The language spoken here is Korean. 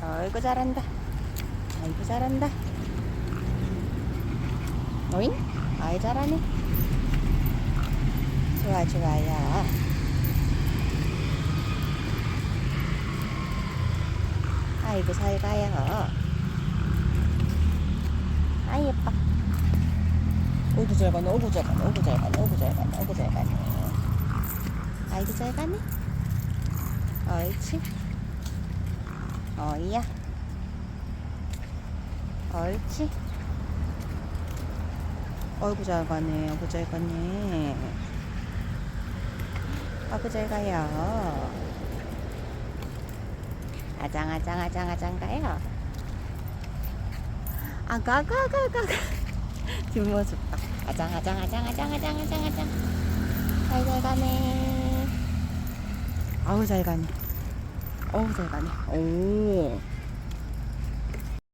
아이고 잘한다. 아이고 잘한다. 오잉? 아이 잘하네. 좋아 좋아요. 아이고 잘 가요. 아 예뻐. 오구 잘 가네, 오구 잘 가네, 오구 잘 가네, 오구 잘 가네, 오구 잘 가네. 아이고 잘 가네. 옳지. 어이야. 옳지. 어이구 잘 가네, 어이구 잘 가네. 어이구 잘 가요. 아장 아장 아장 아장 가요. 아가 가 가 가 가. 뒷모습 봐. 아장 아장 아장 아장 아장 아장 아장. 잘 잘 가네. 아우 잘 가네. 어우 잘 가네. 오.